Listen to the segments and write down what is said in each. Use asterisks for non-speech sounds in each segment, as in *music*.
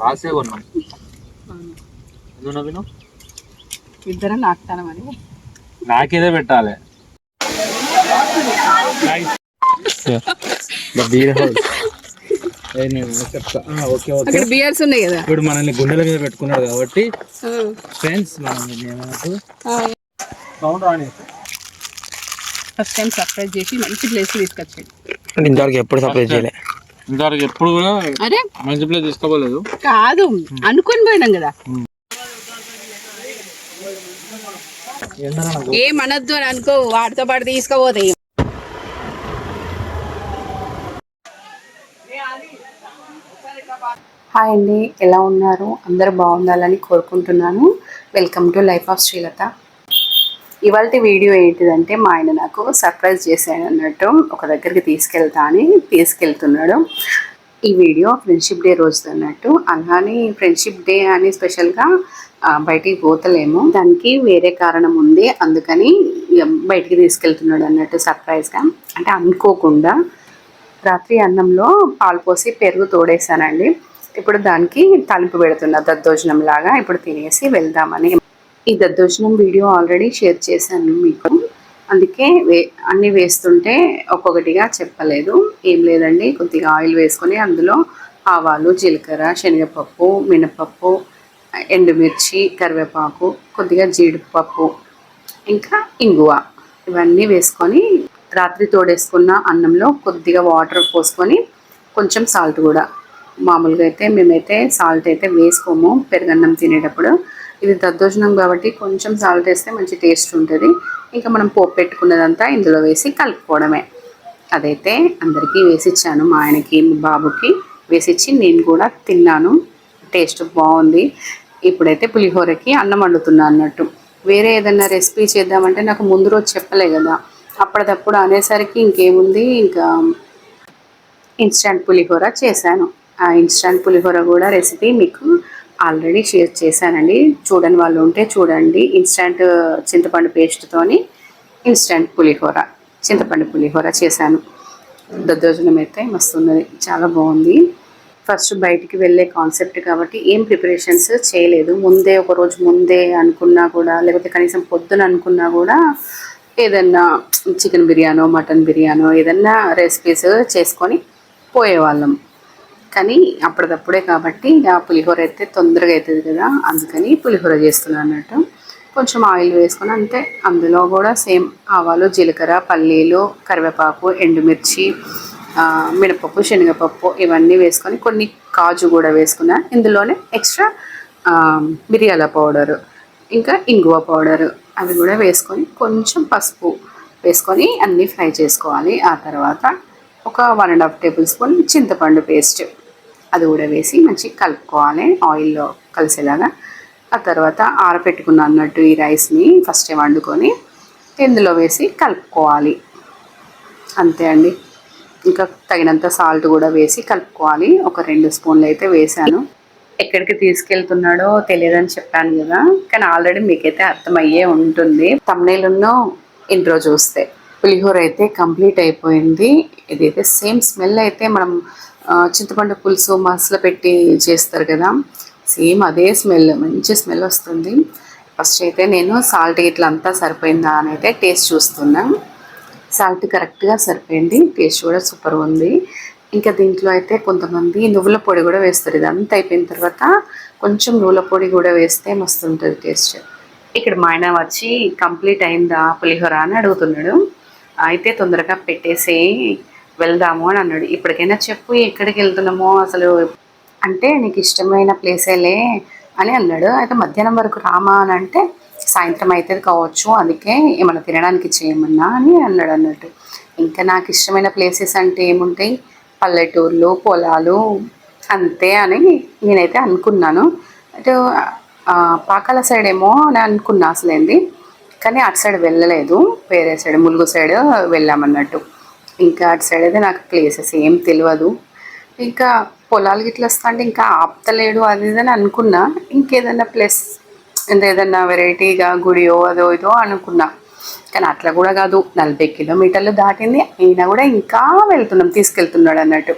రాసే కొన్నాం. ఎందుకు నవ్విను ఇద్దరం నాకుతానమని నాకేదే పెట్టాలి. చెప్తా ఓకే ఓకే అక్కడ బియర్స్ ఉన్నాయి కదా. ఇప్పుడు మనల్ని గుండెల మీద పెట్టుకున్నాడు కాబట్టి ఫ్రెండ్స్ సౌండ్ రాని ఫస్ట్ టైం సర్ప్రైజ్ చేసి మంచి ప్లేస్ తీసుకొచ్చాడు. ఇంతవరకు ఎప్పుడు సప్లై చేయలే. ఇంతవరకు ఎప్పుడు కూడా అరే. మంచి ప్లేస్ తీసుకోలేదు. కాదు అనుకొని పోయినాం కదా. ఏమనొద్దు అని అనుకో వాటితో పాటు తీసుకుపోతాయి హాయ్ అండి. ఎలా ఉన్నారు? అందరూ బాగుండాలని కోరుకుంటున్నాను. Welcome to life of Sreelatha ఇవాళ వీడియో ఏంటిదంటే మా ఆయన నాకు సర్ప్రైజ్ చేశాడు అన్నట్టు ఒక దగ్గరికి తీసుకెళ్తా అని తీసుకెళ్తున్నాడు. ఈ వీడియో ఫ్రెండ్షిప్ డే రోజు అన్నట్టు. అలానే ఫ్రెండ్షిప్ డే అని స్పెషల్గా బయటికి పోతలేము. దానికి వేరే కారణం ఉంది. అందుకని బయటికి తీసుకెళ్తున్నాడు అన్నట్టు సర్ప్రైజ్గా అంటే అనుకోకుండా రాత్రి అన్నంలో పాలు పోసి పెరుగు తోడేసానండి ఇప్పుడు దానికి తలుపు పెడుతున్న దద్దోజనం లాగా ఇప్పుడు తినేసి వెళ్దామని. ఈ దద్దోజనం వీడియో ఆల్రెడీ షేర్ చేశాను మీకు. అందుకే వే అన్నీ వేస్తుంటే ఒక్కొక్కటిగా చెప్పలేదు. ఏం లేదండి కొద్దిగా ఆయిల్ వేసుకొని అందులో ఆవాలు జీలకర్ర శనగపప్పు మినపప్పు ఎండుమిర్చి కరివేపాకు కొద్దిగా జీడిపప్పు ఇంకా ఇంగువ ఇవన్నీ వేసుకొని రాత్రి తోడేసుకున్న అన్నంలో కొద్దిగా వాటర్ పోసుకొని కొంచెం సాల్ట్ కూడా మామూలుగా అయితే మేమైతే సాల్ట్ అయితే వేసుకోము పెరుగన్నం తినేటప్పుడు. ఇది దద్దోజనం కాబట్టి కొంచెం సాల్ట్ వేస్తే మంచి టేస్ట్ ఉంటుంది. ఇంకా మనం పోపు పెట్టుకున్నదంతా ఇందులో వేసి కలుపుకోవడమే. అదైతే అందరికీ వేసిచ్చాను మా ఆయనకి మా బాబుకి వేసిచ్చి నేను కూడా తిన్నాను. టేస్ట్ బాగుంది. ఇప్పుడైతే పులిహోరకి అన్నం వండుతున్నా అన్నట్టు. వేరే ఏదైనా రెసిపీ చేద్దామంటే నాకు ముందు రోజు చెప్పలే కదా. అప్పటిదప్పుడు అనేసరికి ఇంకేముంది? ఇంకా ఇన్స్టంట్ పులిహోర చేశాను. ఇన్స్టాంట్ పులిహోర కూడా రెసిపీ మీకు ఆల్రెడీ షేర్ చేశానండి. చూడని వాళ్ళు ఉంటే చూడండి. ఇన్స్టాంట్ చింతపండు పేస్ట్తోని ఇన్స్టాంట్ పులిహోర చింతపండు పులిహోర చేశాను. దద్దోజనం అయితే మస్తు ఉన్నది చాలా బాగుంది. ఫస్ట్ బయటికి వెళ్ళే కాన్సెప్ట్ కాబట్టి ఏం ప్రిపరేషన్స్ చేయలేదు. ముందే ఒక రోజు ముందే అనుకున్నా కూడా లేకపోతే కనీసం పొద్దున అనుకున్నా కూడా ఏదన్నా చికెన్ బిర్యానో మటన్ బిర్యానో ఏదన్నా రెసిపీస్ చేసుకొని పోయేవాళ్ళం. కానీ అప్పటిదప్పుడే కాబట్టి ఆ పులిహోర అయితే తొందరగా అవుతుంది కదా అందుకని పులిహోర చేస్తున్నాను అన్నట్టు. కొంచెం ఆయిల్ వేసుకొని అంతే. అందులో కూడా సేమ్ ఆవాలు జీలకర్ర పల్లీలు కరివేపాకు ఎండుమిర్చి మినపప్పు శనగపప్పు ఇవన్నీ వేసుకొని కొన్ని కాజు కూడా వేసుకున్నా. ఇందులోనే ఎక్స్ట్రా మిరియాల పౌడరు ఇంకా ఇంగువ పౌడరు అవి కూడా వేసుకొని కొంచెం పసుపు వేసుకొని అన్నీ ఫ్రై చేసుకోవాలి. ఆ తర్వాత ఒక one and half tablespoon చింతపండు పేస్ట్ అది కూడా వేసి మంచిగా కలుపుకోవాలి. ఆయిల్లో కలిసేలాగా. ఆ తర్వాత ఆరపెట్టుకున్న అన్నట్టు ఈ రైస్ని ఫస్ట్ వండుకొని ఇందులో వేసి కలుపుకోవాలి. అంతే అండి. ఇంకా తగినంత సాల్ట్ కూడా వేసి కలుపుకోవాలి. ఒక రెండు స్పూన్లు అయితే వేసాను. ఎక్కడికి తీసుకెళ్తున్నాడో తెలియదని చెప్పాను కదా. కానీ ఆల్రెడీ మీకైతే అర్థమయ్యే ఉంటుంది. తమ్నేలున్నో ఇంట్రో చూస్తే. పులిహోర అయితే కంప్లీట్ అయిపోయింది. ఇదైతే సేమ్ స్మెల్ అయితే మనం చింతపండు పులుసు మసలు పెట్టి చేస్తారు కదా. సేమ్ అదే స్మెల్ మంచి స్మెల్ వస్తుంది. ఫస్ట్ అయితే నేను సాల్ట్ ఇట్లా అంతా సరిపోయిందా అని అయితే టేస్ట్ చూస్తున్నాను సాల్ట్ కరెక్ట్గా సరిపోయింది టేస్ట్ కూడా సూపర్ ఉంది. ఇంకా దీంట్లో అయితే కొంతమంది నువ్వుల పొడి కూడా వేస్తారు. ఇదంతా అయిపోయిన తర్వాత కొంచెం నువ్వుల పొడి కూడా వేస్తే మస్తు ఉంటుంది టేస్ట్. ఇక్కడ మా ఆయన వచ్చి కంప్లీట్ అయిందా పులిహోర? అని అడుగుతున్నాడు. అయితే తొందరగా పెట్టేసి వెళ్దాము అని అన్నాడు. ఇప్పటికైనా చెప్పు ఎక్కడికి వెళ్తున్నామో అసలు? అంటే నీకు ఇష్టమైన ప్లేసేలే అని అన్నాడు. అయితే మధ్యాహ్నం వరకు రామా అని అంటే సాయంత్రం అవుతుంది కావచ్చు అందుకే ఏమైనా తినడానికి చేయమన్నా అని అన్నాడు అన్నట్టు. ఇంకా నాకు ఇష్టమైన ప్లేసెస్ అంటే ఏముంటాయి? పల్లెటూర్లు పొలాలు అంతే అని నేనైతే అనుకున్నాను. అటు పాకాల సైడ్ ఏమో అని అనుకున్నా అసలేంది. కానీ అటు సైడ్ వెళ్ళలేదు వేరే సైడ్ ములుగు సైడ్ వెళ్ళామన్నట్టు. ఇంకా అటు సైడ్ అయితే నాకు ప్లేసెస్ ఏం తెలియదు ఇంకా పొలాలు గిట్ల వస్తా అంటే ఇంకా ఆపుతలేడు అది ఇది అని అనుకున్నా. ఇంకేదన్నా ప్లస్ ఏదన్నా వెరైటీగా గుడియో అదో ఇదో అనుకున్నా. కానీ అట్లా కూడా కాదు నలభై కిలోమీటర్లు దాటింది. అయినా కూడా ఇంకా వెళ్తున్నాం తీసుకెళ్తున్నాడు అన్నట్టు.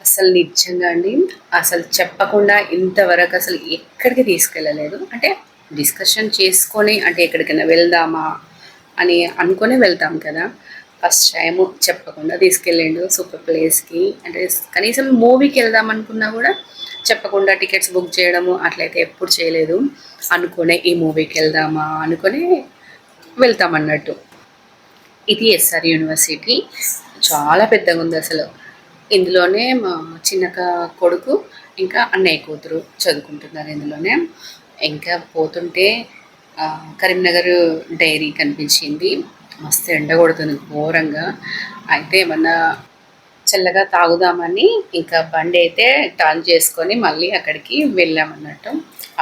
అసలు నిజంగా అండి అసలు చెప్పకుండా ఇంతవరకు అసలు ఎక్కడికి తీసుకెళ్ళలేదు. అంటే డిస్కషన్ చేసుకొని అంటే ఎక్కడికైనా వెళ్దామా అని అనుకొని వెళ్తాం కదా. ఫస్ట్ టైము చెప్పకుండా తీసుకెళ్ళిండు సూపర్ ప్లేస్కి. అంటే కనీసం మూవీకి వెళ్దాం అనుకున్నా కూడా చెప్పకుండా టికెట్స్ బుక్ చేయడము అట్లయితే ఎప్పుడు చేయలేదు. అనుకునే ఈ మూవీకి వెళ్దామా అనుకుని వెళ్తామన్నట్టు ఇది ఎస్ఆర్ యూనివర్సిటీ. చాలా పెద్దగా ఉంది అసలు. ఇందులోనే మా చిన్నక కొడుకు ఇంకా అన్నయ్య కూతురు చదువుకుంటున్నారు ఇందులోనే. ఇంకా పోతుంటే కరీంనగర్ డైరీ కనిపించింది. మస్తు ఎండ కొడుతుంది ఘోరంగా. అయితే ఏమన్నా చల్లగా తాగుదామని ఇంకా బండి అయితే టర్న్ చేసుకొని మళ్ళీ అక్కడికి వెళ్ళామన్నట్టు.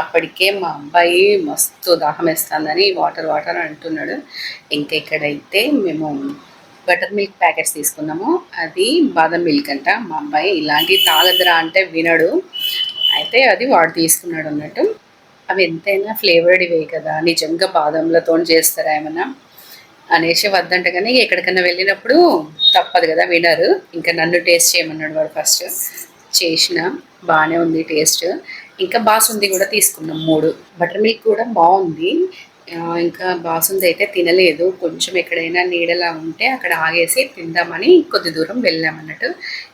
అప్పటికే మా అబ్బాయి మస్తు దాహం వేస్తుందని వాటర్ వాటర్ అంటున్నాడు. ఇంకా ఇక్కడైతే మేము బటర్ మిల్క్ ప్యాకెట్స్ తీసుకున్నాము. అది బాదం మిల్క్ అంట. మా అబ్బాయి ఇలాంటివి తాగదురా అంటే వినడు. అయితే అది వాడు తీసుకున్నాడు అన్నట్టు. అవి ఎంతైనా ఫ్లేవర్డ్ ఇవే కదా. నిజంగా బాదంలతో చేస్తారా ఏమన్నా? అనేసి వద్దంట కానీ ఎక్కడికైనా వెళ్ళినప్పుడు తప్పదు కదా వినరు. ఇంకా నన్ను టేస్ట్ చేయమన్నాడు వాడు ఫస్ట్ చేసిన బాగానే ఉంది టేస్ట్ ఇంకా బాసుంది కూడా తీసుకున్నాం మూడు. బటర్ మిల్క్ కూడా బాగుంది. ఇంకా బాసుంది అయితే తినలేదు. కొంచెం ఎక్కడైనా నీడలా ఉంటే అక్కడ ఆగేసి తిందామని కొద్ది దూరం వెళ్ళామన్నట్టు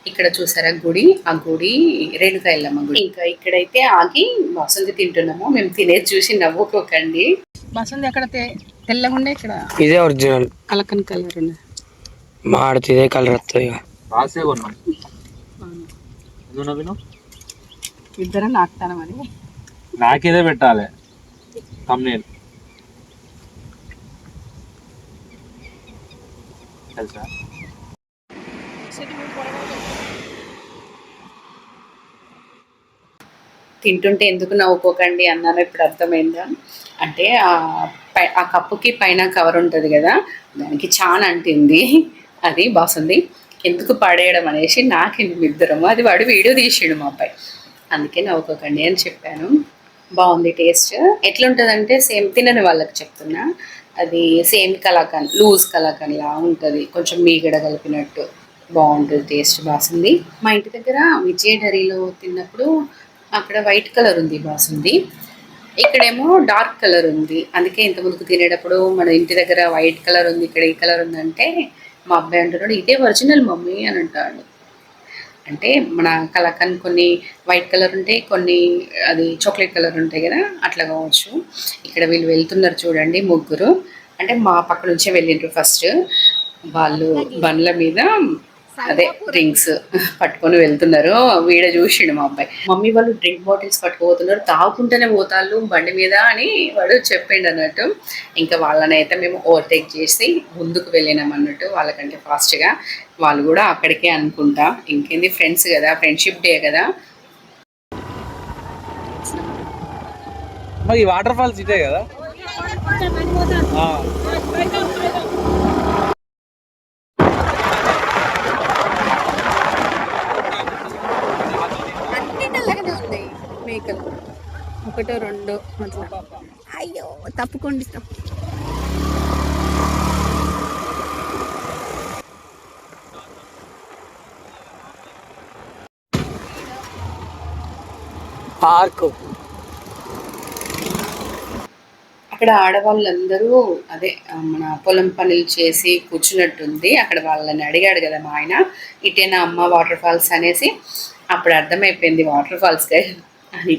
ఇక్కడ చూసారా గుడి? ఆ గుడి రేణుక ఎల్లమ్మ గుడి. ఇంకా ఇక్కడైతే ఆగి బాసుంది తింటున్నాము. మేము తినేది చూసి నవ్వుకోకండి. బాసుంది అక్కడ తెల్లగా ఉండే ఇక్కడ. ఇదే ఒరిజినల్. కలకన్ కలర్ మాడితే ఇదే కలర్ వస్తుంది రాసే కొన్నాం. ఇద్దరం నాకుతానమని. నాకేదే పెట్టాలి. తమ్నేల్ తెలుసా తింటుంటే ఎందుకు నవ్వుకోకండి అన్నాను ఇప్పుడు అర్థమైందా? అంటే ఆ కప్పుకి పైన కవర్ ఉంటుంది కదా దానికి చాలా అంటింది. అది బాసుంది. ఎందుకు పడేయడం అనేసి నాకు ఇద్దరము అది వాడు వీడియో తీసాడు మా అబ్బాయి. అందుకే నవ్వుకోకండి అని చెప్పాను. బాగుంది టేస్ట్. ఎట్లుంటుందంటే సేమ్ తినని వాళ్ళకి చెప్తున్నా. అది సేమ్ కలాకన్ లూజ్ కలాకండ్ లా ఉంటుంది. కొంచెం మీగడ కలిపినట్టు బాగుంటుంది టేస్ట్ బాసుంది. మా ఇంటి దగ్గర విజయ డరీలో తిన్నప్పుడు అక్కడ వైట్ కలర్ ఉంది బాసుంది. ఇక్కడేమో డార్క్ కలర్ ఉంది. అందుకే ఇంత ముందుకు తినేటప్పుడు మన ఇంటి దగ్గర వైట్ కలర్ ఉంది ఇక్కడ ఈ కలర్ ఉందంటే మా అబ్బాయి అంటున్నాడు ఇదే ఒరిజినల్ మమ్మీ అని అంటాడు. అంటే మన కలకన్ కొన్ని వైట్ కలర్ ఉంటాయి కొన్ని అది చాక్లెట్ కలర్ ఉంటాయి కదా అట్లా కావచ్చు. ఇక్కడ వీళ్ళు వెళ్తున్నారు చూడండి ముగ్గురు. అంటే మా పక్క నుంచే వెళ్ళిండ్రు ఫస్ట్. వాళ్ళు బండ్ల మీద అదే డ్రింక్స్ పట్టుకొని వెళ్తున్నారు. వీడ చూసిండు మా అబ్బాయి. మమ్మీ వాళ్ళు డ్రింక్ బాటిల్స్ పట్టుకుపోతున్నారు. తాగుకుంటూనే పోతాళ్ళు బండి మీద అని వాడు చెప్పిండు అన్నట్టు. ఇంకా వాళ్ళని అయితే మేము ఓవర్టేక్ చేసి ముందుకు వెళ్ళినాం అన్నట్టు వాళ్ళకంటే ఫాస్ట్గా వాళ్ళు కూడా అక్కడికే అనుకుంటా. ఇంకేంది ఫ్రెండ్స్ కదా ఫ్రెండ్షిప్ డే కదా. మరి ఈ వాటర్ ఫాల్స్ ఇదే కదా? మేకలు. ఒకటో రెండో అయ్యో తప్పుకోండి తప్పు. పార్క్ అక్కడ ఆడవాళ్ళందరూ అదే మన పొలం పనులు చేసి కూర్చున్నట్టుంది. అక్కడ వాళ్ళని అడిగాడు కదా మా ఆయన ఇటేనా అమ్మ వాటర్ ఫాల్స్? అనేసి. అప్పుడు అర్థమైపోయింది వాటర్ ఫాల్స్ అని.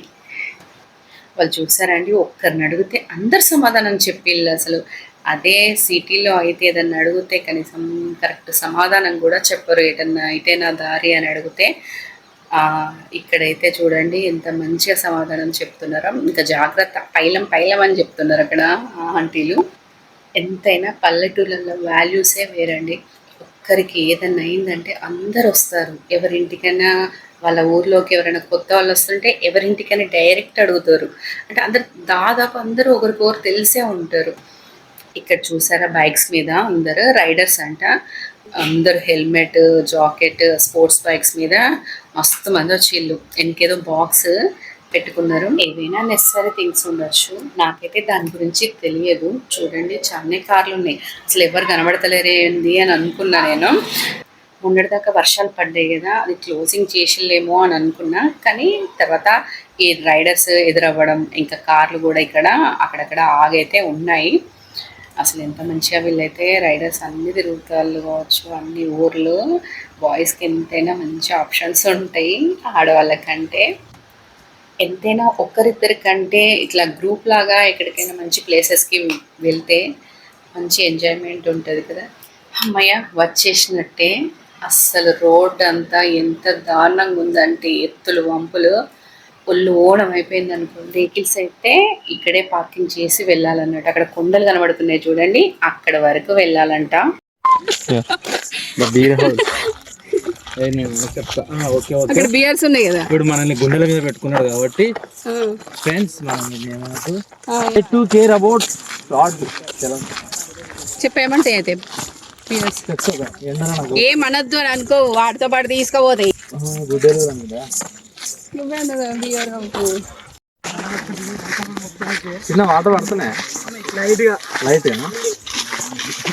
వాళ్ళు చూసారండి ఒక్కరిని అడిగితే అందరు సమాధానం చెప్పిళ్ళు అసలు. అదే సిటీలో అయితే ఏదన్నా అడిగితే కనీసం కరెక్ట్ సమాధానం కూడా చెప్పరు. ఏదన్నా ఇటేనా దారి? అని అడిగితే ఇక్కడైతే చూడండి ఎంత మంచిగా సమాధానం చెప్తున్నారో. ఇంకా జాగ్రత్త పైలం పైలం అని చెప్తున్నారు అక్కడ ఆ ఆంటీలు. ఎంతైనా పల్లెటూళ్ళలో వాల్యూసే వేరండి. ఒక్కరికి ఏదన్నా అయిందంటే అందరు వస్తారు. ఎవరింటికైనా వాళ్ళ ఊర్లోకి ఎవరైనా కొత్త వాళ్ళు వస్తుంటే ఎవరింటికైనా డైరెక్ట్ అడుగుతారు. అంటే అందరు దాదాపు అందరూ ఒకరికొకరు తెలిసే ఉంటారు. ఇక్కడ చూసారా బైక్స్ మీద అందరు రైడర్స్ అంట. అందరు హెల్మెట్ జాకెట్ స్పోర్ట్స్ బైక్స్ మీద మస్తు మంది వచ్చిళ్ళు వెనకేదో బాక్స్ పెట్టుకున్నారు. ఏవైనా నెసరీ థింగ్స్ ఉండొచ్చు. నాకైతే దాని గురించి తెలియదు. చూడండి చాలా కార్లు ఉన్నాయి. అసలు ఎవరు కనబడతలేరేంది అని అనుకున్నా నేను. మొన్నటిదాకా వర్షాలు పడ్డాయి కదా అది క్లోజింగ్ చేసిలేమో అని అనుకున్నా. కానీ తర్వాత ఈ రైడర్స్ ఎదురవ్వడం ఇంకా కార్లు కూడా ఇక్కడ అక్కడక్కడ ఆగైతే ఉన్నాయి. అసలు ఎంత మంచిగా వీళ్ళైతే రైడర్స్ అన్ని తిరుగుతారు కావచ్చు అన్ని ఊర్లు. బాయ్స్కి ఎంతైనా మంచి ఆప్షన్స్ ఉంటాయి ఆడవాళ్ళకంటే. ఎంతైనా ఒక్కరిద్దరి కంటే ఇట్లా గ్రూప్ లాగా ఎక్కడికైనా మంచి ప్లేసెస్కి వెళ్తే మంచి ఎంజాయ్మెంట్ ఉంటుంది కదా. అమ్మయ్య వచ్చేసినట్టే. అస్సలు రోడ్ అంతా ఎంత దారుణంగా ఉందంటే ఎత్తులు వంపులు. ఒళ్ళు ఓణం అయిపోయింది అనుకోండి. వెహికల్స్ అయితే ఇక్కడే పార్కింగ్ చేసి వెళ్ళాలన్నట్టు అక్కడ కొండలు కనబడుతున్నాయి చూడండి. అక్కడ వరకు వెళ్ళాలంట. అక్కడ బియర్స్ ఉన్నాయి కదా. ఇప్పుడు మనల్ని గుండెల మీద పెట్టుకున్నాడు కాబట్టి ఫ్రెండ్స్ మనం టు కేర్ అబౌట్ షార్ట్ చెప్పేమంటే అయితే. ఏందన్నా ఏమనద్దు అని అనుకో వాటితో పాటు తీసుకుపోతాయి నువ్వే బియర్ చిన్న వాటర్ పడుతున్నాయి? లైట్గా లైట్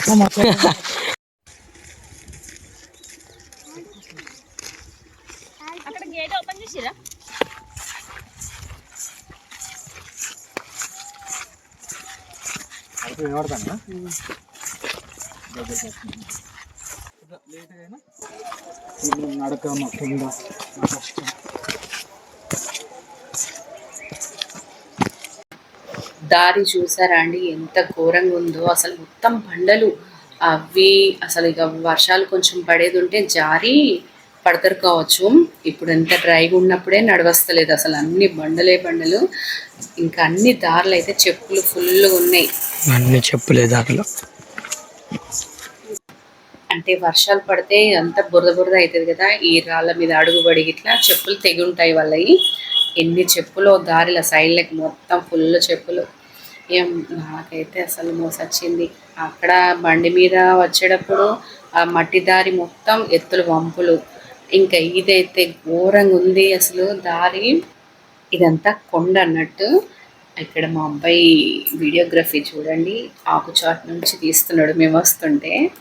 *laughs* వినబడతాను నడక కింద. దారి చూసారా అండి? ఎంత ఘోరంగా ఉందో. అసలు మొత్తం బండలు అవి అసలు ఇక వర్షాలు కొంచెం పడేది ఉంటే జారి. పడతారు కావచ్చు. ఇప్పుడు ఎంత డ్రైగా ఉన్నప్పుడే నడవస్తలేదు అసలు అన్ని బండలే బండలు. ఇంకా అన్ని దారులు అయితే చెప్పులు ఫుల్గా ఉన్నాయి. అన్ని చెప్పులే దాంట్లో అంటే వర్షాలు పడితే అంతా బురద బురద అవుతుంది కదా ఈ రాళ్ళ మీద అడుగుబడి ఇట్లా చెప్పులు తెగి ఉంటాయి వాళ్ళవి ఎన్ని చెప్పులు దారిల సైడ్లకి మొత్తం ఫుల్ చెప్పులు. ఏం నాకైతే అసలు మోసొచ్చింది. అక్కడ బండి మీద వచ్చేటప్పుడు ఆ మట్టి దారి మొత్తం ఎత్తులు వంపులు. ఇంకా ఇదైతే ఘోరంగా ఉంది అసలు దారి. ఇదంతా కొండ అన్నట్టు. ఇక్కడ మా అబ్బాయి వీడియోగ్రఫీ చూడండి. ఆకుచాట్ నుంచి తీస్తున్నాడు మేము వస్తుంటే.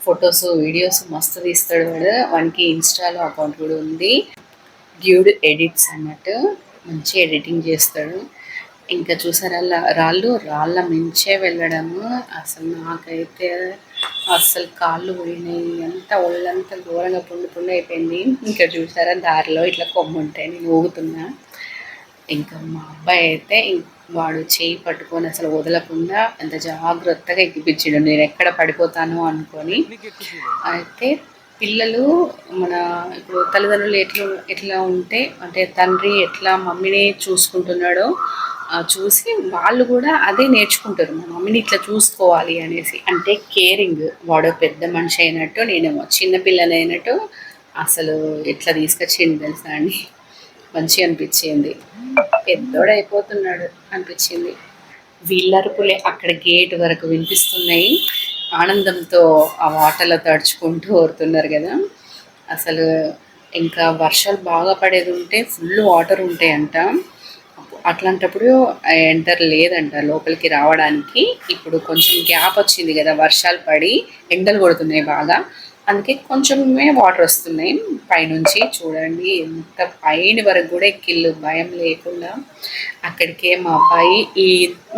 ఫొటోస్ వీడియోస్ మస్తు తీస్తాడు వాడు. వానికి ఇన్స్టాలో అకౌంట్ కూడా ఉంది. డ్యూడ్ ఎడిట్స్ అన్నట్టు. మంచి ఎడిటింగ్ చేస్తాడు. ఇంకా చూసారా రాళ్ళు? రాళ్ళ మించే వెళ్ళడము. అసలు నాకైతే అసలు కాళ్ళు పోయినాయి అంతా ఒళ్ళంతా ఘోరంగా పుండు పుండు అయిపోయింది. ఇంకా చూసారా దారిలో ఇట్లా కొమ్ము ఉంటాయి నేను ఊగుతున్నా. ఇంకా మా అబ్బాయి అయితే వాడు చేయి పట్టుకొని అసలు వదలకుండా ఎంత జాగ్రత్తగా ఎక్కిపించాడు. నేను ఎక్కడ పడిపోతాను అనుకొని. అయితే పిల్లలు మన ఇప్పుడు తల్లిదండ్రులు ఎట్లా ఎట్లా ఉంటే అంటే తండ్రి ఎట్లా మమ్మీని చూసుకుంటున్నాడో చూసి వాళ్ళు కూడా అదే నేర్చుకుంటారు. మా మమ్మీని ఇట్లా చూసుకోవాలి అనేసి. అంటే కేరింగ్. వాడు పెద్ద మనిషి అయినట్టు నేనేమో చిన్నపిల్లనైనట్టు అసలు ఎట్లా తీసుకొచ్చింది తెలుసా అండి? మంచిగా అనిపించింది. పెద్దోడైపోతున్నాడు అనిపించింది. వీళ్ళరుపులే అక్కడ గేట్ వరకు వినిపిస్తున్నాయి. ఆనందంతో ఆ వాటర్లో తడుచుకుంటూ ఓరుతున్నారు కదా. అసలు ఇంకా వర్షాలు బాగా పడేది ఉంటే ఫుల్ వాటర్ ఉంటాయంట. అట్లాంటప్పుడు ఎంటర్ లేదంట లోపలికి రావడానికి. ఇప్పుడు కొంచెం గ్యాప్ వచ్చింది కదా వర్షాలు పడి ఎండలు కొడుతున్నాయి బాగా. అందుకే కొంచెమే వాటర్ వస్తున్నాయి పైనుంచి. చూడండి ఎంత పైన వరకు కూడా ఎక్కిళ్ళు భయం లేకుండా. అక్కడికే మా అబ్బాయి ఈ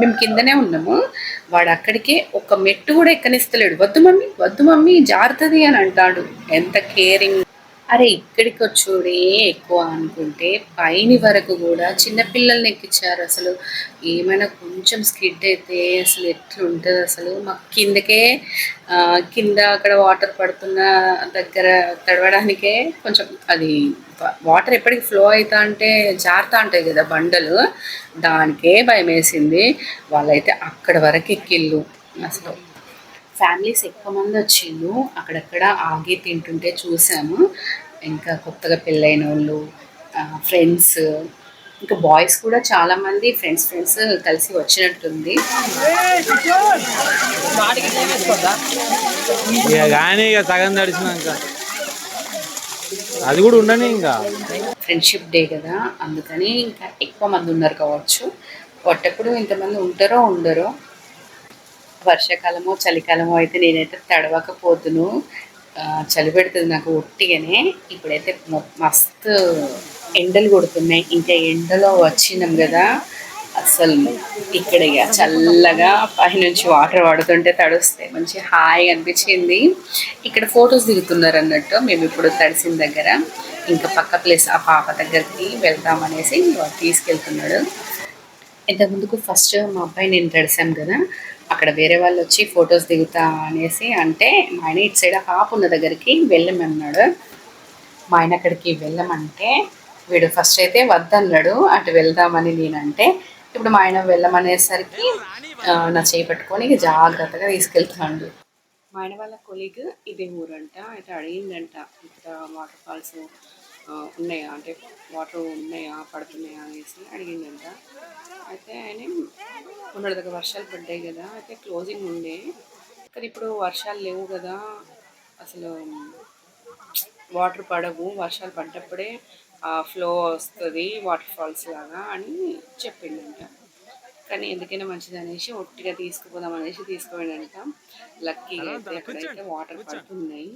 మేము కిందనే ఉన్నాము. వాడు అక్కడికే ఒక మెట్టు కూడా ఎక్కనిస్తలేడు. వద్దు మమ్మీ వద్దు మమ్మీ జారుతుంది అని అంటాడు. ఎంత కేరింగ్ అరే ఇక్కడికి వచ్చుడే ఎక్కువ అనుకుంటే పైని వరకు కూడా చిన్నపిల్లల్ని ఎక్కించారు అసలు. ఏమైనా కొంచెం స్కిడ్ అయితే అసలు ఎట్లుంటుంది అసలు? మాకు కిందకే కింద అక్కడ వాటర్ పడుతున్న దగ్గర తడవడానికే కొంచెం అది వాటర్ ఎప్పటికి ఫ్లో అవుతా అంటే జారుతా ఉంటాయి కదా బండలు. దానికే భయం వేసింది వాళ్ళైతే అక్కడ వరకు ఎక్కిళ్ళు. అసలు ఫ్యామిలీస్ ఎక్కువ మంది వచ్చిండు అక్కడక్కడ ఆగి తింటుంటే చూసాము. ఇంకా కొత్తగా పెళ్ళైన వాళ్ళు ఫ్రెండ్స్ ఇంకా బాయ్స్ కూడా చాలా మంది ఫ్రెండ్స్ ఫ్రెండ్స్ కలిసి వచ్చినట్టుంది. కానీ సగం అది కూడా ఉండని ఇంకా. ఫ్రెండ్షిప్ డే కదా అందుకని ఇంకా ఎక్కువ మంది ఉన్నారు కావచ్చు. కొట్టప్పుడు ఇంతమంది ఉంటారో ఉండరో వర్షాకాలమో చలికాలమో అయితే నేనైతే తడవకపోతును చలి పెడుతుంది నాకు ఒట్టిగానే. ఇప్పుడైతే మస్తు ఎండలు కొడుతున్నాయి. ఇంకా ఎండలో వచ్చినాం కదా. అసలు ఇక్కడ ఇక చల్లగా పైనుంచి వాటర్ పడుతుంటే తడుస్తాయి మంచి హాయిగా అనిపించింది. ఇక్కడ ఫొటోస్ దిగుతున్నారు అన్నట్టు. మేము ఇప్పుడు తడిసిన దగ్గర ఇంకా పక్క ప్లేస్ ఆ పాప దగ్గరికి వెళ్దామనేసి తీసుకెళ్తున్నాడు. ఇంతకు ముందుకు ఫస్ట్ మా అబ్బాయి నేను తడిసాను కదా. అక్కడ వేరే వాళ్ళు వచ్చి ఫొటోస్ దిగుతా అనేసి అంటే మా ఆయన ఇటు సైడ్ హాఫ్ ఉన్న దగ్గరికి వెళ్ళమన్నాడు. మా ఆయన అక్కడికి వెళ్ళమంటే వీడు ఫస్ట్ అయితే వద్దన్నాడు. అటు వెళ్దామని నేనంటే ఇప్పుడు మా ఆయన వెళ్ళమనేసరికి నా చేయి పట్టుకొని జాగ్రత్తగా తీసుకెళ్తున్నాడు. మా ఆయన వాళ్ళ కొలీగ్ ఇదే ఊరంట. అయితే అడిగిందంట ఇక్కడ వాటర్ ఫాల్స్ ఉన్నాయా? అంటే వాటర్ ఉన్నాయా? పడుతున్నాయా? అనేసి అడిగిందంట. అయితే ఆయన మొన్నటి దగ్గర వర్షాలు పడ్డాయి కదా అయితే క్లోజింగ్ ఉండే. కానీ ఇప్పుడు వర్షాలు లేవు కదా అసలు వాటర్ పడవు. వర్షాలు పడ్డప్పుడే ఆ ఫ్లో వస్తుంది వాటర్ ఫాల్స్ లాగా అని చెప్పిండంట కానీ ఎందుకైనా మంచిది అనేసి ఒట్టిగా తీసుకుపోదాం అనేసి తీసుకుపోయాడంట లక్కీగా అయితే అక్కడైతే వాటర్ పడుతున్నాయి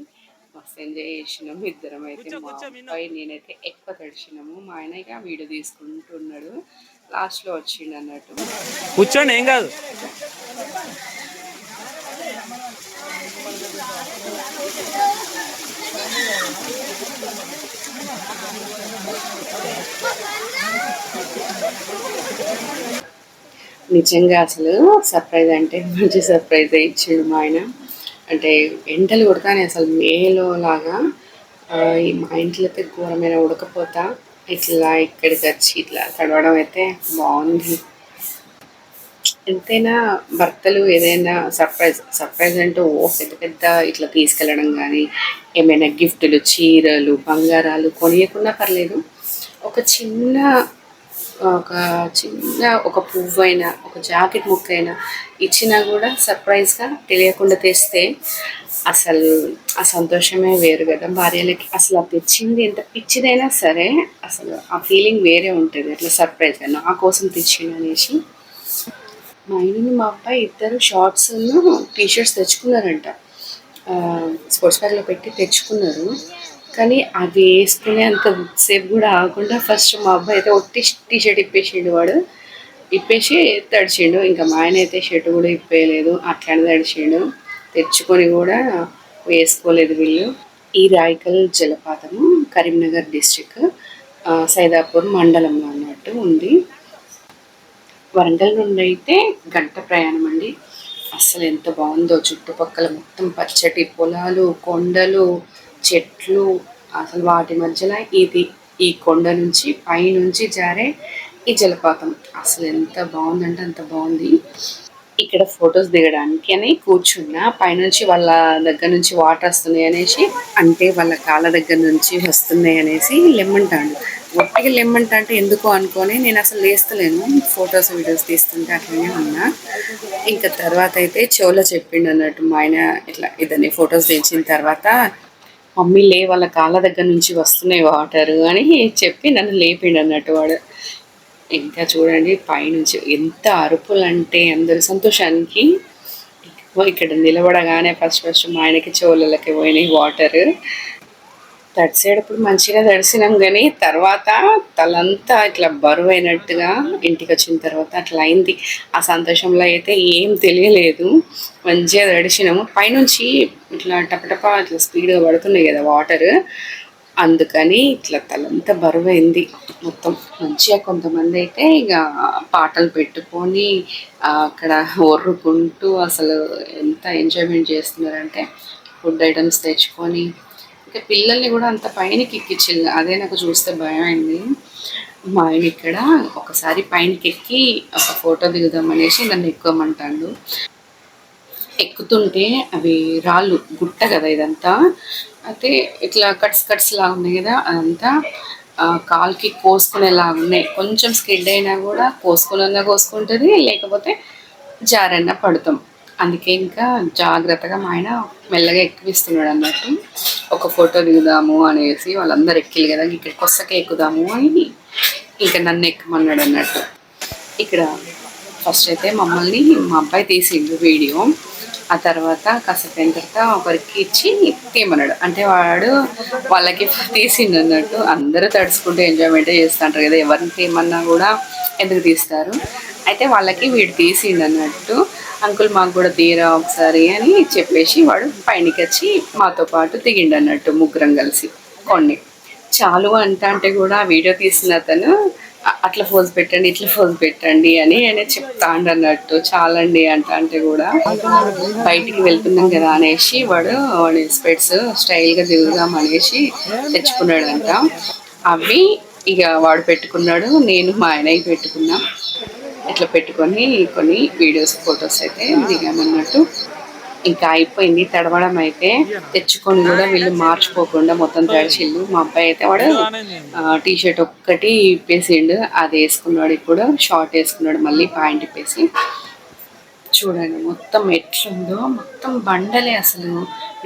మస్తు ఎంజాయ్ చేసినాం. ఇద్దరం అయితే మా అబ్బాయి నేనైతే ఎక్కువ తడిచినాము. మా ఆయన ఇక వీడియో తీసుకుంటున్నాడు. లాస్ట్లో వచ్చిండు అన్నట్టు. కూర్చోండి ఏం కాదు. నిజంగా అసలు సర్ప్రైజ్ అంటే మంచి సర్ప్రైజ్ ఇచ్చిండు మా ఆయన. అంటే ఎండలు కొడతానే అసలు మేలో లాగా ఈ మా ఇంట్లో అయితే ఘోరమైన ఉడకపోతా. ఇట్లా ఇక్కడికి వచ్చి ఇట్లా తడవడం అయితే బాగుంది. ఎంతైనా భర్తలు ఏదైనా సర్ప్రైజ్ సర్ప్రైజ్ అంటే ఓ పెద్ద పెద్ద ఇట్లా తీసుకెళ్ళడం కానీ ఏమైనా గిఫ్టులు చీరలు బంగారాలు కొనియకుండా పర్లేదు. ఒక చిన్న ఒక చిన్న ఒక పువ్వు అయినా ఒక జాకెట్ ముక్క అయినా ఇచ్చినా కూడా సర్ప్రైజ్గా తెలియకుండా తెస్తే అసలు ఆ సంతోషమే వేరు కదా. భార్యలకి అసలు ఆ తెచ్చింది ఎంత పిచ్చిదైనా సరే అసలు ఆ ఫీలింగ్ వేరే ఉంటుంది. అట్లా సర్ప్రైజ్గా నా కోసం తెచ్చింది అనేసి. మా ఇంటిని మా అబ్బాయి ఇద్దరు షార్ట్స్ టీ షర్ట్స్ తెచ్చుకున్నారంట. స్పోర్ట్స్ బ్యాగ్లో పెట్టి తెచ్చుకున్నారు. కానీ అది వేసుకునే అంత సేపు కూడా ఆగకుండా ఫస్ట్ మా అబ్బాయి అయితే ఒట్టి టీ షర్ట్ ఇప్పేసిండు వాడు. ఇప్పేసి తడిచిండు. ఇంకా మా ఆయన అయితే షర్ట్ కూడా ఇప్పేయలేదు. అట్లానే తడిచిండు. తెచ్చుకొని కూడా వేసుకోలేదు వీళ్ళు. ఈ రాయికల్ జలపాతము కరీంనగర్ డిస్టిక్ సైదాపూర్ మండలంలో అన్నట్టు ఉంది. వరంగల్ నుండి అయితే గంట ప్రయాణం అండి. అసలు ఎంత బాగుందో చుట్టుపక్కల మొత్తం పచ్చటి పొలాలు కొండలు చెట్లు అసలు వాటి మధ్యలో ఇది ఈ కొండ నుంచి పైనుంచి జారే ఈ జలపాతం. అసలు ఎంత బాగుందంటే అంత బాగుంది. ఇక్కడ ఫొటోస్ దిగడానికి అని కూర్చున్నా. పైనుంచి వాళ్ళ దగ్గర నుంచి వాటర్ వస్తున్నాయి అనేసి అంటే వాళ్ళ కాళ్ళ దగ్గర నుంచి వస్తున్నాయి అనేసి లెమ్మంటాడు ఒట్టిగా లెమ్మంట అంటే ఎందుకు అనుకొని నేను అసలు లేస్తలేను. ఫొటోస్ వీడియోస్ తీస్తుంటే అట్లనే ఉన్నా. ఇంకా తర్వాత అయితే చెవులో చెప్పిండు అన్నట్టు మా ఆయన ఇట్లా ఇద్దరిని ఫొటోస్ తెచ్చిన తర్వాత మమ్మీ లే వాళ్ళ కాళ్ళ దగ్గర నుంచి వస్తున్నాయి వాటర్ అని చెప్పి నన్ను లేపిండు అన్నట్టు వాడు. ఇంకా చూడండి పైనుంచి ఎంత అరుపులు అంటే అందరి సంతోషానికి ఇక్కడ నిలబడగానే ఫస్ట్ ఫస్ట్ మా ఆయనకి చెవులకి పోయినాయి వాటర్. తడిసేటప్పుడు మంచిగా తడిసినాం కానీ తర్వాత తలంతా ఇట్లా బరువు అయినట్టుగా ఇంటికి వచ్చిన తర్వాత అట్లా అయింది ఆ సంతోషంలో అయితే ఏం తెలియలేదు. మంచిగా తడిసినాము. పైనుంచి ఇట్లా టపటప ఇట్లా స్పీడ్గా పడుతున్నాయి కదా వాటర్. అందుకని ఇట్లా తలంతా బరువైంది మొత్తం. మంచిగా కొంతమంది అయితే ఇక పాటలు పెట్టుకొని అక్కడ ఒర్రుకుంటూ అసలు ఎంత ఎంజాయ్మెంట్ చేస్తున్నారంటే ఫుడ్ ఐటమ్స్ తెచ్చుకొని ఇంకా పిల్లల్ని కూడా అంత పైనకి ఎక్కించింది అదే నాకు చూస్తే భయం అయింది. మా ఆయన ఇక్కడ ఒకసారి పైనకి ఎక్కి ఒక ఫోటో దిగుదాం అనేసి నన్ను ఎక్కువమంటాడు ఎక్కుతుంటే అవి రాళ్ళు గుట్ట కదా ఇదంతా. అయితే ఇట్లా కట్స్ కట్స్ లాగా ఉన్నాయి కదా అదంతా కాల్కి కోసుకునేలా కోసుకునేలాగా ఉన్నాయి. కొంచెం స్కిడ్ అయినా కూడా కోసుకునన్నా కోసుకుంటుంది లేకపోతే జారన్నా పడతాం. అందుకే ఇంకా జాగ్రత్తగా మా ఆయన మెల్లగా ఎక్కిపిస్తున్నాడు అన్నట్టు. ఒక ఫోటో దిగుదాము అనేసి వాళ్ళందరూ ఎక్కిలు కదా ఇక్కడికి వస్తాకే ఎక్కుదాము అని ఇంకా నన్ను ఎక్కమన్నాడు అన్నట్టు. ఇక్కడ ఫస్ట్ అయితే మమ్మల్ని మా అబ్బాయి తీసిండు వీడియో. ఆ తర్వాత కాసేపు అయిన తర్వాత ఒకరికి ఇచ్చి తీయమన్నాడు. అంటే వాడు వాళ్ళకి తీసిండు అన్నట్టు. అందరూ తడుచుకుంటూ ఎంజాయ్మెంట్ చేస్తుంటారు కదా ఎవరిని తీయమన్నా కూడా ఎందుకు తీస్తారు? అయితే వాళ్ళకి వీడు తీసిండు అన్నట్టు. అంకుల్ మాకు కూడా తీయరా ఒకసారి అని చెప్పేసి వాడు పైనకి వచ్చి మాతో పాటు దిగిండు అన్నట్టు ముగ్గురం కలిసి కొన్ని. చాలు అంట అంటే కూడా వీడియో తీసిన అతను అట్లా ఫోజ్ పెట్టండి ఇట్లా ఫోజ్ పెట్టండి అని ఆయన చెప్తాండు అన్నట్టు చాలండి అంట అంటే కూడా బయటికి వెళ్తున్నాం కదా అనేసి వాడు వాడి స్పెట్స్ స్టైల్గా దిగుదాం అనేసి తెచ్చుకున్నాడంట. అవి ఇక వాడు పెట్టుకున్నాడు నేను మా ఆయనకి పెట్టుకున్నాం. ఇట్లా పెట్టుకొని కొన్ని వీడియోస్ ఫొటోస్ అయితే దిగామన్నట్టు. ఇంకా అయిపోయింది తడవడం అయితే. తెచ్చుకొని కూడా వీళ్ళు మార్చుకోకుండా మొత్తం తడిచిల్లు మా అబ్బాయి అయితే వాడు టీ షర్ట్ ఒక్కటి ఇప్పేసిండు. అది వేసుకున్నాడు ఇప్పుడు. షార్ట్ వేసుకున్నాడు మళ్ళీ ప్యాంట్ ఇప్పేసి. చూడండి మొత్తం ఎట్లుందో. మొత్తం బండలే అసలు.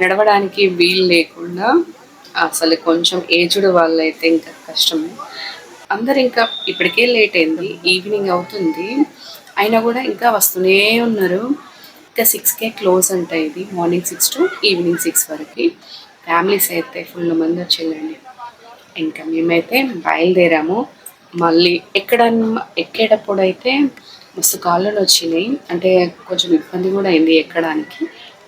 నడవడానికి వీలు లేకుండా అసలు కొంచెం ఏజ్డ్ వాళ్ళైతే ఇంకా కష్టమే. అందరు ఇంకా ఇప్పటికే లేట్ అయింది ఈవినింగ్ అవుతుంది. అయినా కూడా ఇంకా వస్తూనే ఉన్నారు. ఇంకా సిక్స్కే క్లోజ్ అంట ఇది morning six to evening six వరకు. ఫ్యామిలీస్ అయితే ఫుల్ మంది వచ్చేయండి ఇంకా మేమైతే బయలుదేరాము. మళ్ళీ ఎక్కడ ఎక్కేటప్పుడు అయితే మస్తు కాళ్ళు వచ్చినాయి. అంటే కొంచెం ఇబ్బంది కూడా అయింది ఎక్కడానికి.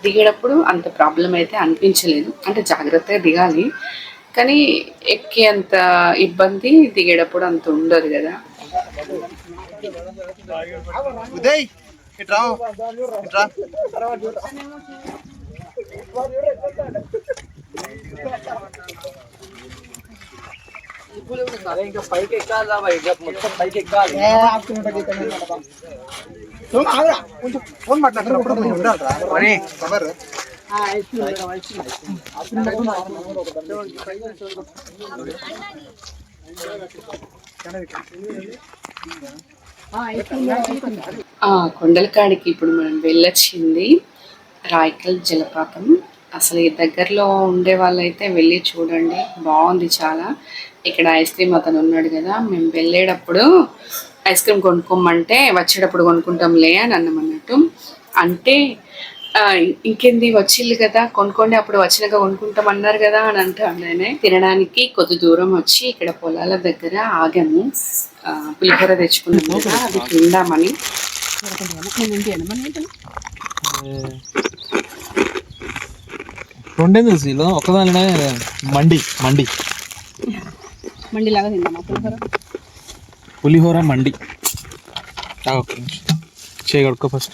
దిగేటప్పుడు అంత ప్రాబ్లం అయితే అనిపించలేదు. అంటే జాగ్రత్తగా దిగాలి. కానీ ఎక్కేంత ఇబ్బంది దిగేటప్పుడు అంత ఉండదు కదా. ఉదయ్ ఇట్రా ఇట్రా ఇంకా పైకి ఎక్కాలి ఇంకా మొత్తం పైకి ఎక్కాలి. కొంచెం ఫోన్ మాట్లాడుతున్నప్పుడు కొంచెం ఉండాలిరా కొండలకాడికి ఆ ఇప్పుడు మనం వెళ్ళొచ్చింది రాయకల్ జలపాతం అసలు ఈ దగ్గరలో ఉండే వాళ్ళైతే వెళ్ళి చూడండి బాగుంది చాలా. ఇక్కడ ఐస్ క్రీమ్ అతను ఉన్నాడు కదా మేము వెళ్ళేటప్పుడు ఐస్ క్రీమ్ కొనుక్కోమంటే వచ్చేటప్పుడు కొనుక్కుంటాంలే అని అన్నమన్నట్టు. అన్నట్టు అంటే ఇంకేంది వచ్చిల్లు కదా కొనుక్కోండి అప్పుడు వచ్చినాక కొనుక్కుంటాం అన్నారు కదా అని అంటాడు ఆయన. తినడానికి కొద్ది దూరం వచ్చి ఇక్కడ పొలాల దగ్గర ఆగాము. పులిహోర తెచ్చుకున్నాం కదా అది తిందామని. సీలో ఒకదానినే మండి మండి. మండిలాగా తిందామా పులిహోర? పులిహోర మండి. చేయగడుకో ఫస్ట్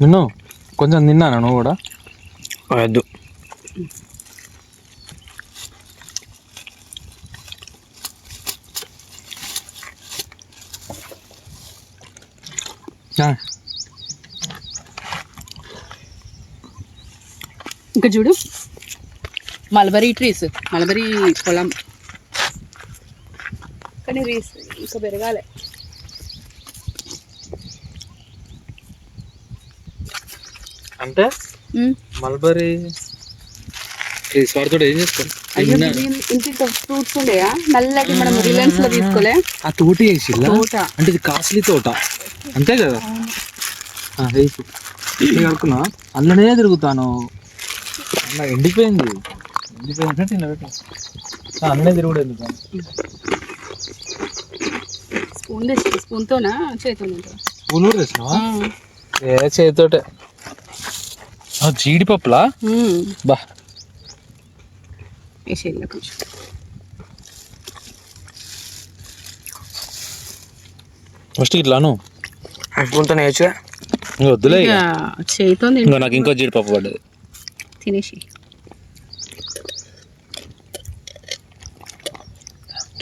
నిన్ను? కొంచెం తిన్నాను నువ్వు కూడా? వద్దు. ఇంకా చూడు. మల్బరీ ట్రీస్ మల్బరీ పొలం. కానీ రీస్ ఇంకా పెరగాలి. అంటే మల్బరీ వాడితో ఏం ఫ్రూట్స్ ఉండేయా? నల్లటి మనం రిలయన్స్లో తీసుకోలే? ఆ తోటి తోట. అంటే ఇది కాస్ట్లీ తోట. అంతే కదా? వేసి అందులోనే తిరుగుతాను. అన్న ఎండిపోయింది. ఎండిపోయింది. అన్నీ తిరుగుడు ఎందుకు? స్పూన్ తెచ్చి స్పూన్ చేతులు కూడా తెచ్చినావా? ఏ చేతితోటే. జీడిపప్పులా? బా. వేసేయాలి కొంచెం ఫస్ట్ ఇట్లాను ఇంకా వద్దులే ఇంకా. నాకు ఇంకో జీడిపప్పు పడ్డది. తినేసి.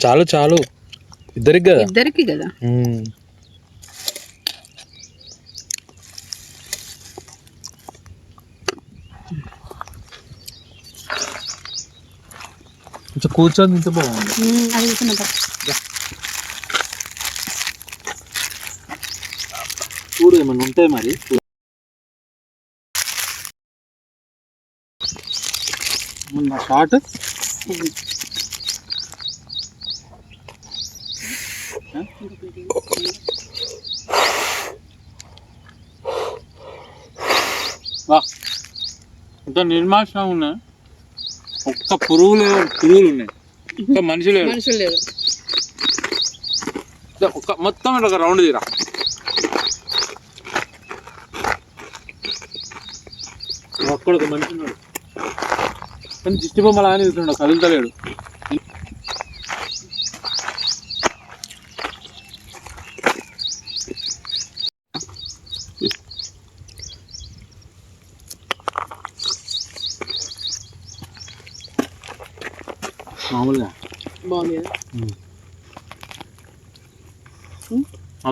చాలు చాలు. ఇద్దరికి కదా? ఇద్దరికి కదా? కొంచెం కూర్చొని తింటే బాగుంది. అది ఏమన్నా ఉంటాయి మరి నా షార్ట్ వా. ఇంత నిర్మాషం ఉన్నాయి. ఒక్క పురుగులు పురుగులు ఉన్నాయి. ఒక్క మనిషి లేడు. మనుషులు లేరు ఇట్లా ఒక మొత్తం ఇట్లా ఒక రౌండ్ తీరా. ఒక్కడ ఒక మనిషి ఉన్నాడు. కానీ దిష్టి బొమ్మలు ఆయన తింటున్నాడు కదులుతలేడు మామూలుగా బాగుంది కదా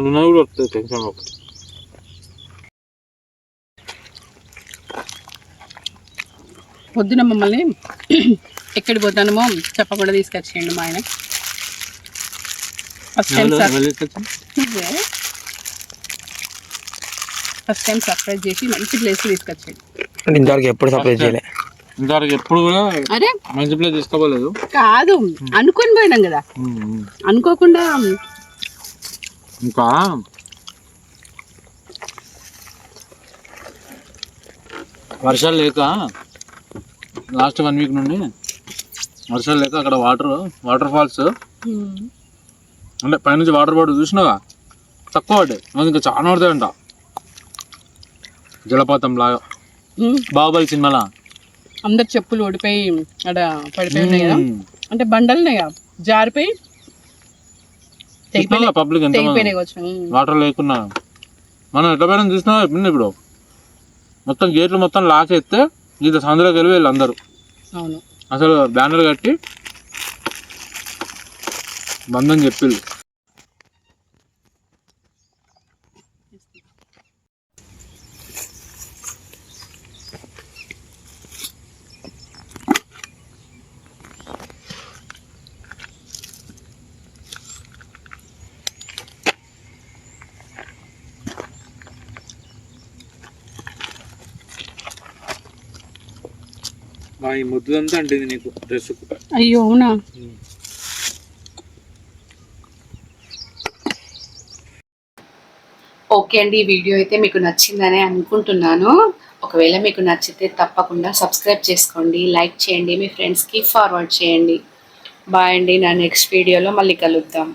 ఉన్నది కూడా వస్తుంది టెన్షన్ ఒకటి పొద్దున మమ్మల్ని *coughs* ఎక్కడికి పోతానమో చెప్పకుండా తీసుకొచ్చేయండి మా ఆయన. First time first time surprise చేసి మంచి ప్లేస్ తీసుకొచ్చేయండి. అంటే ఇంతవరకు ఎప్పుడు సప్లై చేయలే. ఇంతవరకు ఎప్పుడు కూడా అరే! మంచి ప్లేస్ తీసుకోలేదు కాదు అనుకొని పోయినాం కదా. అనుకోకుండా ఇంకా వర్షాలు లేక లాస్ట్ వన్ వీక్ నుండి వర్షాలు లేక అక్కడ వాటర్ వాటర్ ఫాల్స్. అంటే పైనుంచి వాటర్ పడి చూసినావా? తక్కువ పడ్డాయి. ఇంకా చాలా పడతాయంట జలపాతం లాగా. బాహుబలి సినిమాలా? అందరు చెప్పులు ఓడిపోయి అక్కడ పడిపోయి ఉన్నాయి కదా? అంటే బండలు ఉన్నాయి కదా జారిపోయి పబ్లిక్ ఎంత వాటర్ లేకున్నా. మనం ఎట్లా పోయినా చూసినా ఇప్పుడు ఇప్పుడు? మొత్తం గేట్లు మొత్తం లాకేస్తే ఇది సందులోకి వెళ్ళి వీళ్ళు అందరూ. అసలు బ్యానర్ కట్టి బంధం చెప్పిళ్ళు. ఈ నీకు డ్రెస్సుకు. అయ్యో అవునా? ఓకే అండి ఈ వీడియో అయితే మీకు నచ్చిందని అనుకుంటున్నాను. ఒకవేళ మీకు నచ్చితే తప్పకుండా సబ్స్క్రైబ్ చేసుకోండి లైక్ చేయండి మీ ఫ్రెండ్స్కి ఫార్వర్డ్ చేయండి. బాయ్ అండి నా నెక్స్ట్ వీడియోలో మళ్ళీ కలుద్దాం.